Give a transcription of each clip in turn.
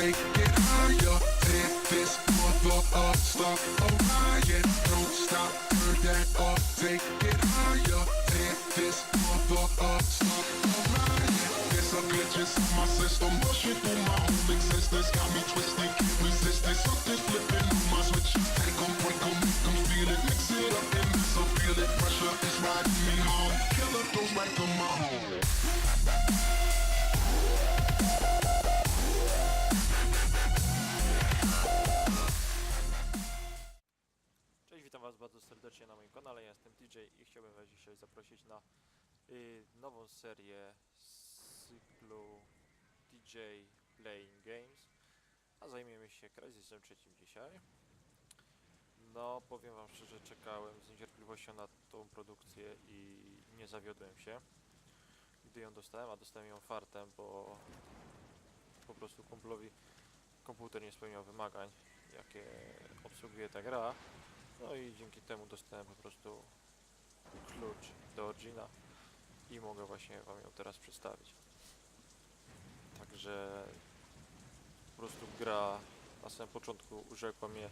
take it higher. Take this mother up, start a riot. Don't stop, turn that up, take it higher. Take this mother up, start oh, a riot. There's some glitches in my system, rushing through my whole existence. Got me twisted, can't resist it. Something's flipping on my switch. Take 'em, break 'em, make 'em feel it. Mix it up and miss 'em, feel it. Pressure is riding me hard. Killer goes right to my home. Nową serię z cyklu DJ Playing Games. A zajmiemy się Crysisem trzecim dzisiaj. No, powiem Wam szczerze, czekałem z niecierpliwością na tą produkcję i nie zawiodłem się. Gdy ją dostałem, a dostałem ją fartem, bo po prostu kumplowi komputer nie spełniał wymagań, jakie obsługuje ta gra. No i dzięki temu dostałem po prostu klucz do Origina i mogę właśnie Wam ją teraz przedstawić. Także po prostu gra na samym początku urzekła mnie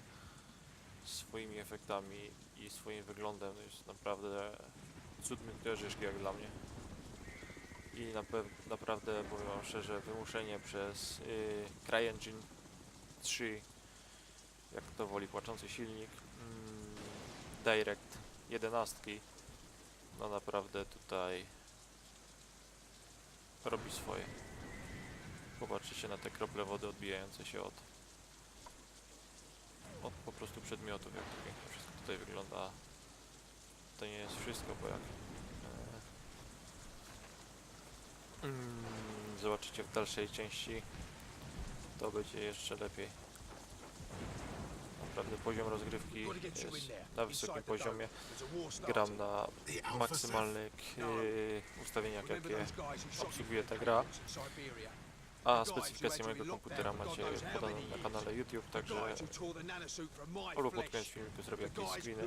swoimi efektami i swoim wyglądem. Jest naprawdę cudny krzyżki jak dla mnie. I naprawdę powiem Wam szczerze, wymuszenie przez yy, CryEngine 3 jak to woli płaczący silnik mm, Direct 11 no naprawdę tutaj robi swoje. Popatrzcie na te krople wody odbijające się od od po prostu przedmiotów jak to pięknie wszystko tutaj wygląda. To nie jest wszystko bo jak e, mm, zobaczycie w dalszej części to będzie jeszcze lepiej Naprawdę poziom rozgrywki jest na wysokim poziomie. Gram na maksymalnych e, ustawieniach, jakie obsługuje ta gra. A specyfikację mojego komputera macie podaną na kanale YouTube, także albo pod koniec filmiku zrobię jakieś screeny,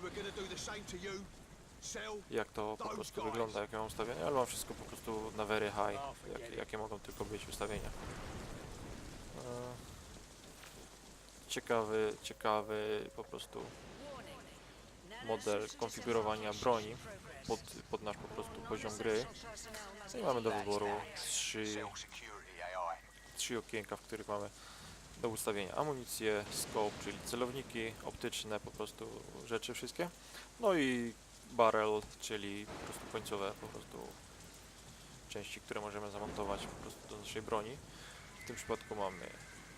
jak to po prostu wygląda, jakie mam ustawienia, ale mam wszystko po prostu na very high, jak, jakie mogą tylko być ustawienia. E, Ciekawy, ciekawy po prostu model konfigurowania broni pod, pod nasz po prostu poziom gry. No i mamy do wyboru trzy, trzy okienka, w których mamy do ustawienia amunicję, scope, czyli celowniki optyczne, po prostu rzeczy wszystkie. No i barrel, czyli po prostu końcowe po prostu części, które możemy zamontować po prostu do naszej broni. W tym przypadku mamy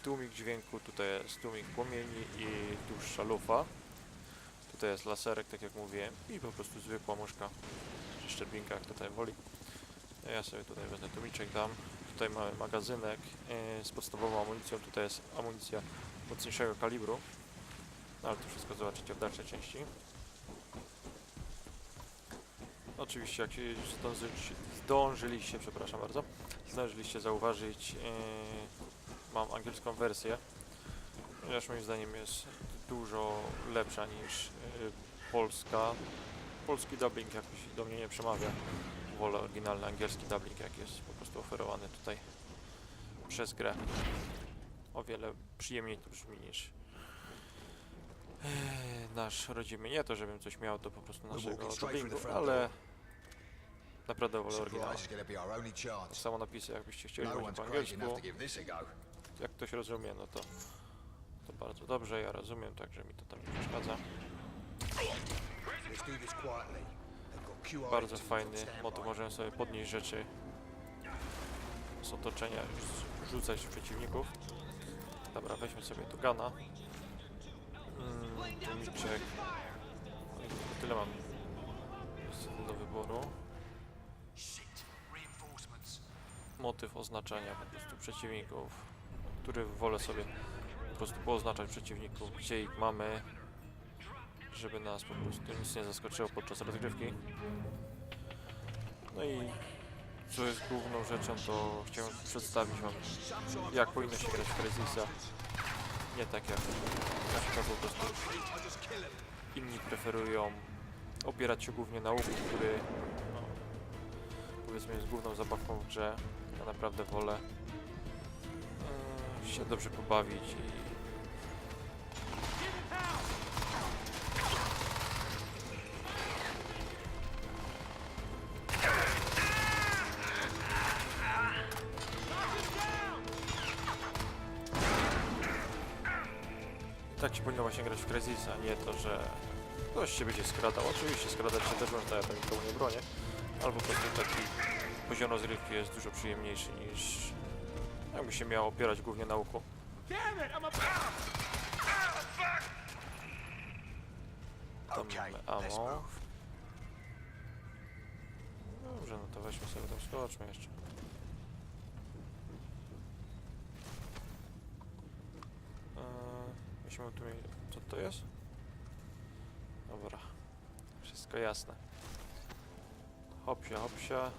tłumik dźwięku, tutaj jest tłumik płomieni i dłuższa lufa. Tutaj jest laserek, tak jak mówiłem, i po prostu zwykła muszka, czy szczerbinka, jak tutaj woli. Ja sobie tutaj wezmę tłumiczek, dam. Tutaj mamy magazynek yy, z podstawową amunicją, tutaj jest amunicja mocniejszego kalibru. No, ale to wszystko zobaczycie w dalszej części. Oczywiście, jak się zdążyliście, zdążyliście, przepraszam bardzo, zdążyliście zauważyć, yy, mam angielską wersję, ponieważ moim zdaniem jest dużo lepsza niż y, polska. Polski dubbing jakoś do mnie nie przemawia. Wolę oryginalny angielski dubbing, jak jest po prostu oferowany tutaj przez grę. O wiele przyjemniej to brzmi niż e, nasz rodzimy. Nie to, żebym coś miał do po prostu naszego dubbingu, ale naprawdę wolę chance. Samo napisy, jakbyście chcieli No po angielsku. Jak ktoś rozumie, no to, to bardzo dobrze, ja rozumiem, także mi to tam nie przeszkadza. Bardzo fajny motyw, możemy sobie podnieść rzeczy z otoczenia, rz- rzucać przeciwników. Dobra, weźmy sobie tu gana. Mm, tylko tyle mam do wyboru. Motyw oznaczania po prostu przeciwników, który wolę sobie po prostu pooznaczać przeciwników, gdzie ich mamy, żeby nas po prostu nic nie zaskoczyło podczas rozgrywki. No i co jest główną rzeczą, to chciałem przedstawić Wam, jak powinno się grać w. Nie tak jak przykład po prostu inni preferują opierać się głównie na łuku, który no, powiedzmy jest główną zabawką w grze. Ja naprawdę wolę się dobrze pobawić i tak się powinno właśnie grać w Crysisa, nie to, że ktoś się będzie skradał. Oczywiście skradać się też można, ja tam nikomu nie bronię, ale po prostu taki poziom rozrywki jest dużo przyjemniejszy niż jakby się miał opierać głównie na łuku. Tam mamy ammo. Dobrze, no to weźmy sobie tam skoczmy jeszcze. Eee, Musimy tu mieć... Co to jest? Dobra. Wszystko jasne. Hopsia, hopsia.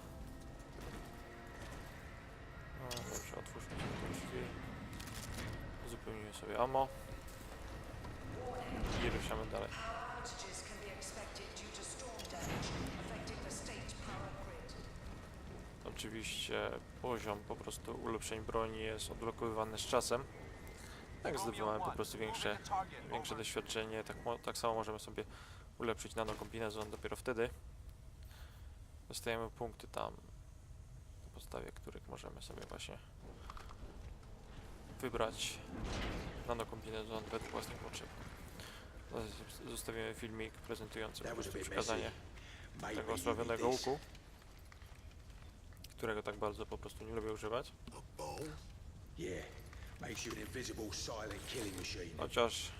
Otwórzmy sobie te drzwi. Uzupełnimy sobie ammo. I ruszamy dalej. To. Oczywiście poziom po prostu ulepszeń broni jest odblokowywany z czasem. Jak zdobywamy po prostu większe, większe doświadczenie, tak, tak samo możemy sobie ulepszyć nanokombinezon dopiero wtedy. Dostajemy punkty tam, podstawie których możemy sobie właśnie wybrać. Nanokombinezon według własnych potrzeb. Zostawimy filmik prezentujący po prostu przekazanie tego osławionego łuku, którego tak bardzo po prostu nie lubię używać. Chociaż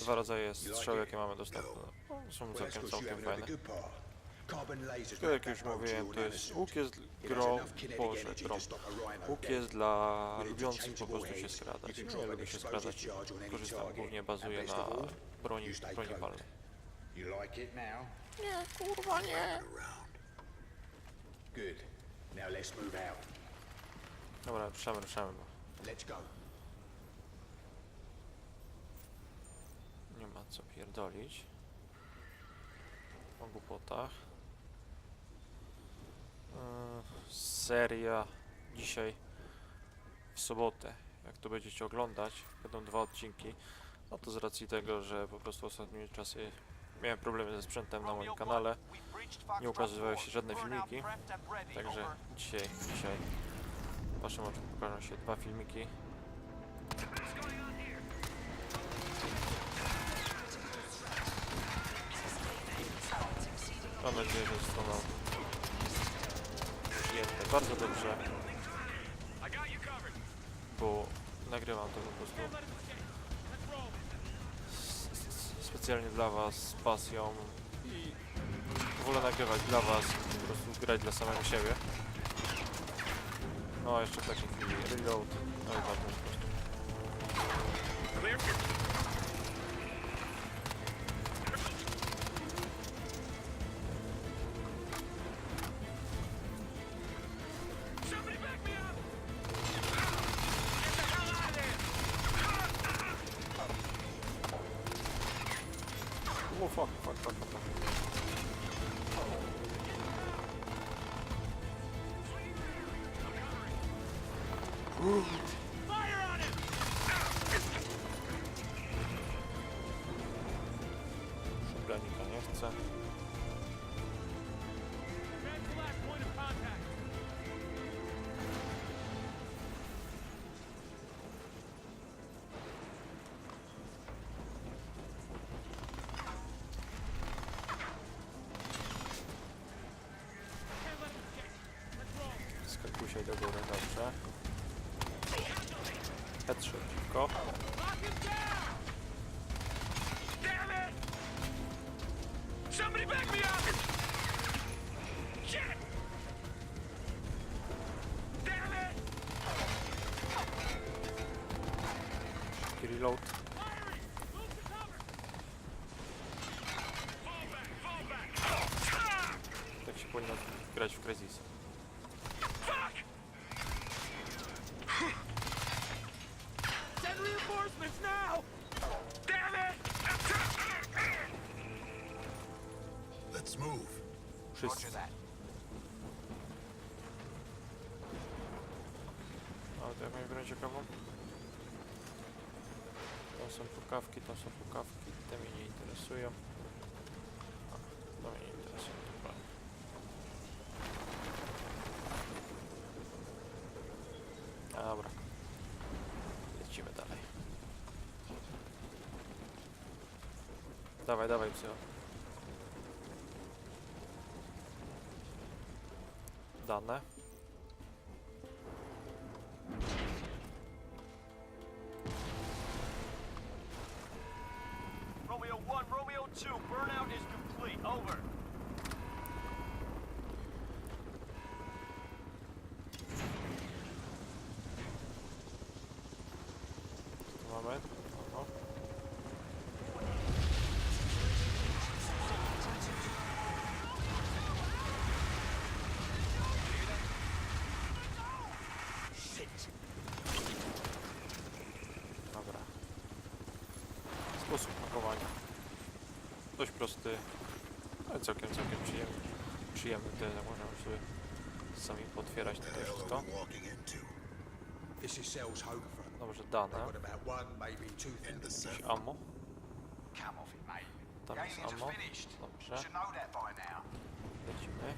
dwa rodzaje strzał, jakie mamy dostępne, no, są całkiem, całkiem fajne. To jak make już mówiłem, to jest łuk jest kinetic boże, rhino Łuk jest dla lubiących po prostu się skradać. an lubię się skradać, korzystam głównie best na broni, broni palnej. Nie, kurwa nie! Around. Good. Now let's move out. Dobra, ruszamy, ruszamy, Let's go. nie ma co pierdolić. O głupotach. Yy, seria dzisiaj w sobotę. Jak to będziecie oglądać, będą dwa odcinki. No to z racji tego, że po prostu ostatnimi czasy miałem problemy ze sprzętem na moim kanale. Nie ukazywały się żadne filmiki. Także dzisiaj, dzisiaj waszym oczom pokażą się dwa filmiki. Mam nadzieję, że zostaną bardzo dobrze, bo nagrywam to po prostu. Specjalnie dla was, z pasją. I wolę nagrywać dla was, po prostu grać dla samego siebie. No jeszcze w takiej chwili reload, no i ważne po prostu. Szublanika nie chcę. Skakuj do góry, dobrze. Headshot, szybko. Somebody Wszyscy. Ale to jakąś broń ciekawą. Tam są pukawki, tam są pukawki, te mnie nie interesują. A, to mnie nie interesuje, dobra. Dobra. Lecimy dalej. Dawaj, dawaj, psycho. Dane. Dość prosty, ale całkiem, całkiem przyjemny. Przyjemny tyle, możemy sobie sami potwierać tutaj wszystko. Dobrze, dane. Jakieś ammo. Tam jest ammo. Dobrze, lecimy.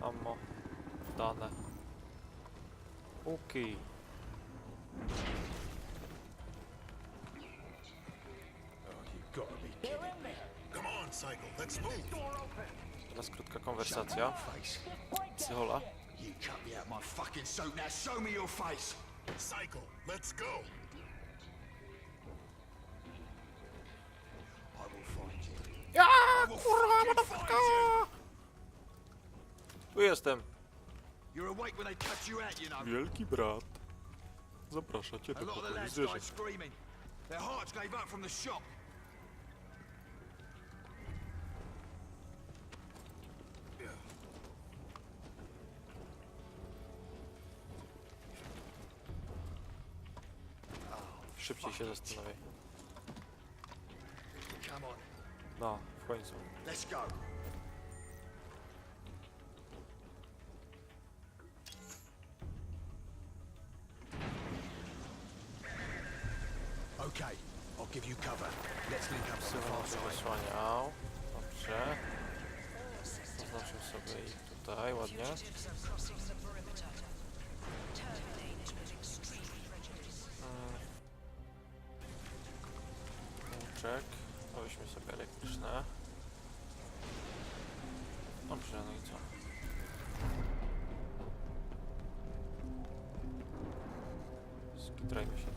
Ammo. Dane. Okej. Oh, you've got to be kidding. Come on, Cycle, let's move. Teraz krótka konwersacja. Psychola. Cycle, let's go. Ja, find you. Tu jestem. You're awake when they cut you out, you know. Wielki brat. Zaprasza cię do pokoju lads zwierząt. died screaming. Their hearts gave up from the shock. Szybciej się zastanawiaj. Come on, No, w końcu. let's go. Give you cover. Let's link up Sygnał far side. wysłaniał. Dobrze. Zaznaczę sobie ich tutaj ładnie. Łuczek. Weźmy sobie elektryczne. Dobrze, no i co? Skitrajmy się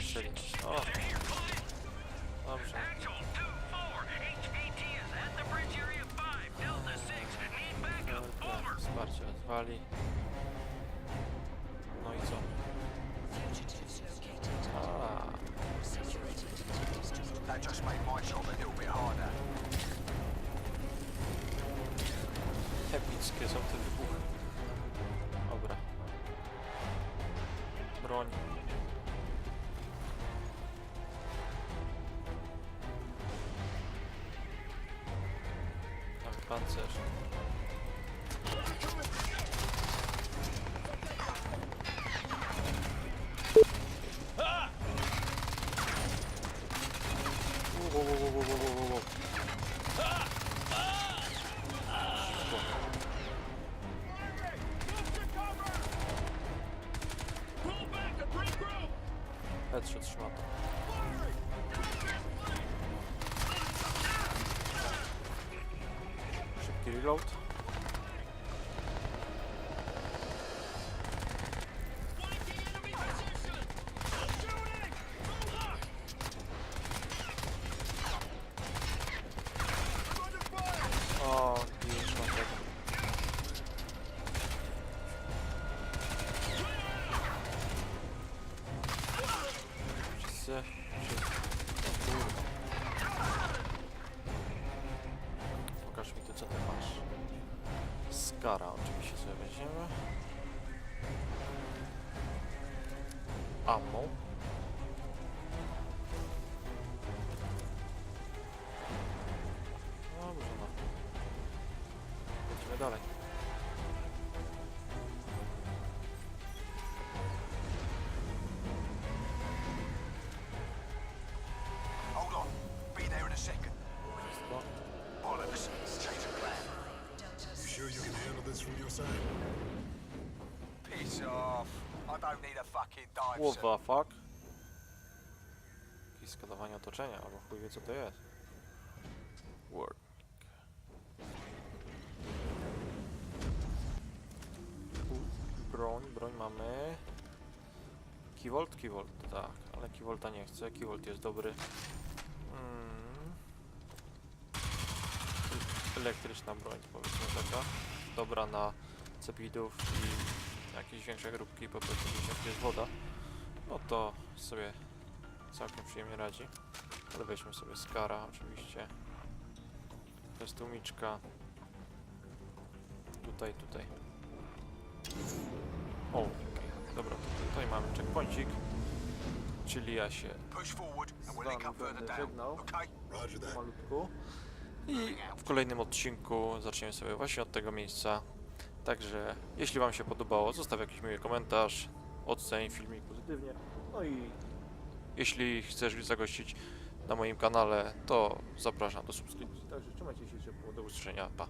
Need backup. Tak, wsparcie wezwali. pancerz. Wow, wow, wow, wow, wow, wow. Ammo. Dobrze, no. Lecimy dalej. What the fuck? Jakieś skanowanie otoczenia, albo chuj wie co to jest. Word. Broń, broń mamy. Kivolt, Kivolt, tak, ale Kivolta nie chcę. Kivolt jest dobry. Mm. Elektryczna broń, powiedzmy taka. Dobra na cepidów i jakieś większe grupki, po prostu gdzieś jest woda. No to sobie całkiem przyjemnie radzi. Ale weźmy sobie Skara oczywiście. To jest tłumiczka. Tutaj, tutaj. O, okej. Dobra, to tutaj mamy checkpointik. Czyli ja się Push forward and we'll link Wam up further będę down. żegnał. Okay? Roger that. malutku. I w kolejnym odcinku zaczniemy sobie właśnie od tego miejsca. Także jeśli Wam się podobało, zostaw jakiś miły komentarz, oceń filmik pozytywnie. No i jeśli chcesz zagościć na moim kanale, to zapraszam do subskrypcji. Także trzymajcie się ciepło, do usłyszenia, pa.